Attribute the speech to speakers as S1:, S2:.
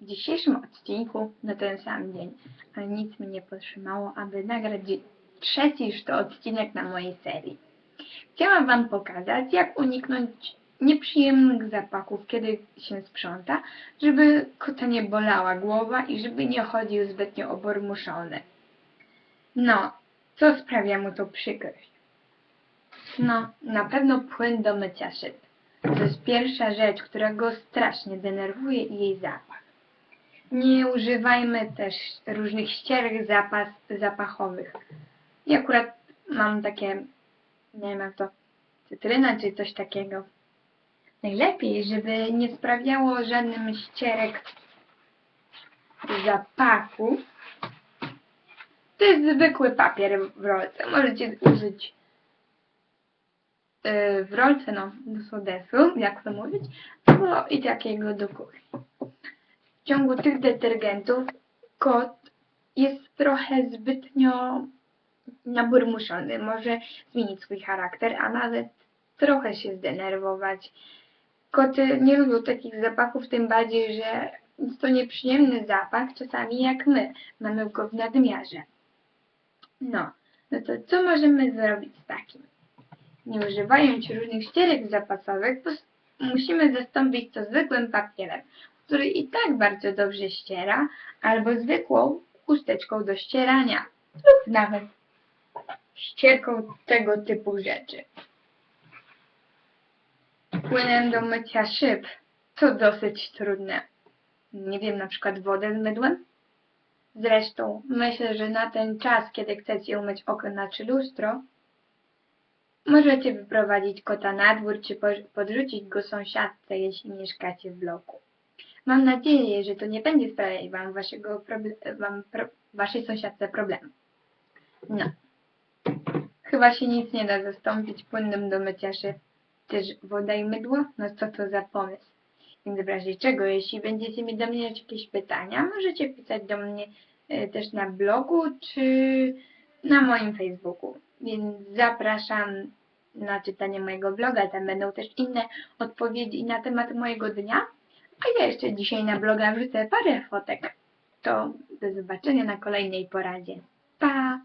S1: W dzisiejszym odcinku na ten sam dzień, ale nic mnie nie powstrzymało, aby nagrać trzeci już to odcinek na mojej serii. Chciałam Wam pokazać, jak uniknąć nieprzyjemnych zapachów, kiedy się sprząta, żeby kota nie bolała głowa i żeby nie chodził zbytnio obormuszony. No, co sprawia mu to przykrość? No, na pewno płyn do mycia szyb. To jest pierwsza rzecz, która go strasznie denerwuje i jej zapach. Nie używajmy też różnych ścierek zapas, zapachowych. Ja akurat mam takie, nie wiem jak to, cytryna czy coś takiego. Najlepiej, żeby nie sprawiało żadnym ścierek zapachu. To jest zwykły papier w rolce. Możecie użyć yy, w rolce, no, do sodesu, jak to mówić, albo i takiego do kuchni. W ciągu tych detergentów kot jest trochę zbytnio naburmuszony. Może zmienić swój charakter, a nawet trochę się zdenerwować. Koty nie lubią takich zapachów, tym bardziej, że jest to nieprzyjemny zapach, czasami jak my. Mamy go w nadmiarze. No, no to co możemy zrobić z takim? Nie używając różnych ścierek zapasowych, musimy zastąpić to zwykłym papierem, który i tak bardzo dobrze ściera, albo zwykłą chusteczką do ścierania, lub nawet ścierką tego typu rzeczy. Płynem do mycia szyb to dosyć trudne. Nie wiem, na przykład wodę z mydłem? Zresztą myślę, że na ten czas, kiedy chcecie umyć okna czy lustro, możecie wyprowadzić kota na dwór czy po- podrzucić go sąsiadce, jeśli mieszkacie w bloku. Mam nadzieję, że to nie będzie sprawiać wam, waszego wam waszej sąsiadce problemu. No. Chyba się nic nie da zastąpić płynnym do mycia szyb. Też woda i mydło? No co to za pomysł? Więc w razie czego, jeśli będziecie mieć do mnie jakieś pytania, możecie pisać do mnie e, też na blogu czy na moim Facebooku. Więc zapraszam na czytanie mojego bloga, tam będą też inne odpowiedzi na temat mojego dnia. A ja jeszcze dzisiaj na bloga wrzucę parę fotek. To do zobaczenia na kolejnej poradzie. Pa!